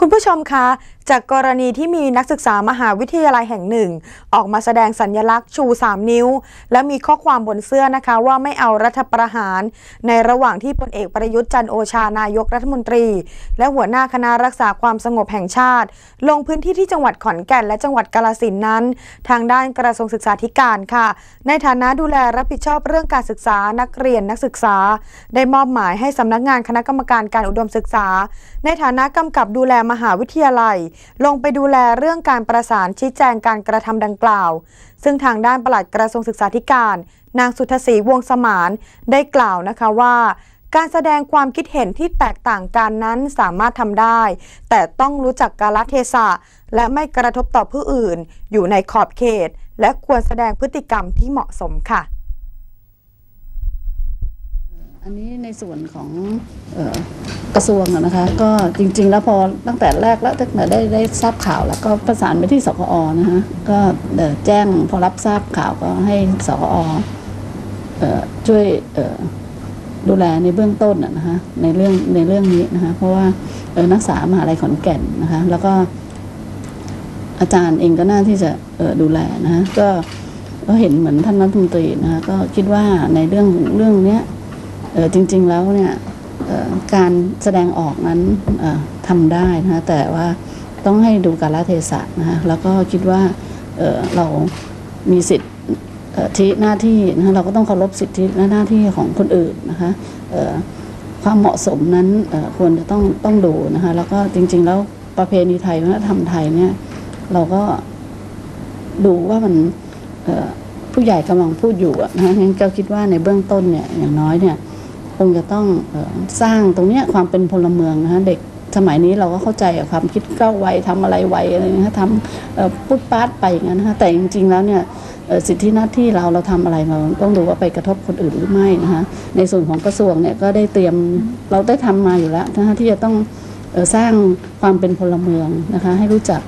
คุณผู้ชมคะ จากกรณีที่มีนักศึกษามหาวิทยาลัยแห่งหนึ่ง ออกมาแสดงสัญญลักษณ์ชู 3 นิ้ว และมีข้อความบนเสื้อนะคะว่าไม่เอารัฐประหาร ในระหว่างที่พลเอกประยุทธ์จันโอชานายกรัฐมนตรี และหัวหน้าคณะรักษาความสงบแห่งชาติ ลงพื้นที่ที่จังหวัดขอนแก่นและจังหวัดกาลสินนั้น ทางด้านกระทรวงศึกษาธิการค่ะ ในฐานะดูแลรับผิดชอบเรื่องการศึกษานักเรียนนักศึกษา ได้มอบหมายให้สำนักงานคณะกรรมการการอุดมศึกษา ในฐานะกำกับดูแลมหาวิทยาลัย ลงไปดูแลเรื่องการประสานชี้แจงการกระทำดังกล่าว ซึ่งทางด้านปลัดกระทรวงศึกษาธิการ นางสุทธศรีวงสมานได้กล่าวนะคะว่าการแสดงความคิดเห็นที่แตกต่างกันนั้นสามารถทำได้ แต่ต้องรู้จักกาลเทศะ และไม่กระทบต่อผู้อื่น อยู่ในขอบเขต และควรแสดงพฤติกรรมที่เหมาะสมค่ะ อันนี้ในส่วนของออกระทรวงนะคะก็จริง ๆ แล้วพอตั้งแต่แรกแล้วตั้งแต่ได้ได้ทราบข่าวแล้วก็ประสานไปที่สกอนะคะก็แจ้งพอรับทราบข่าวก็ให้สกอออช่วยดูแลในเบื้องต้นนะคะในเรื่องในเรื่องนี้นะคะเพราะว่านักศึกษามหาลัยขอนแก่นนะคะแล้วก็อาจารย์เองก็น่าที่จะดูแลนะคะก็ก็เห็นเหมือนท่านรัฐมนตรีนะคะก็คิดว่าในเรื่องเรื่องเนี้ย จริงๆแล้วเนี่ยการแสดงออกนั้นทำได้นะแต่ว่าต้องให้ดูกาลเทศะนะคะแล้วก็คิดว่าเเรามีสิทธิที่หน้าที่นะคะเราก็ต้องเคารพสิทธิและหน้าที่ของคนอื่นนะคะความเหมาะสมนั้นควรจะต้องต้องดูนะคะแล้วก็จริง ๆ แล้วประเพณีไทยวัฒนธรรมไทยเนี่ยเราก็ดูว่ามันผู้ใหญ่กำลังพูดอยู่นะคะงั้นก็คิดว่าในเบื้องต้นเนี่ยอย่างน้อยเนี่ย คงจะต้องออสร้างตรงเนี้ยความเป็นพลเมืองนะคะเด็กสมัยนี้เราก็เข้าใจความคิดก้าวไวทำอะไรไวอะไรนะคะทำปุ๊บปาดไปอย่างนั้นนะคะแต่จริง ๆ แล้วเนี่ยสิทธิหน้าที่เราเราทำอะไรเราต้องดูว่าไปกระทบคนอื่นหรือไม่นะคะในส่วนของกระทรวงเนี่ยก็ได้เตรียมเราได้ทำมาอยู่แล้วนะคะที่จะต้องสร้างความเป็นพลเมืองนะคะให้รู้จัก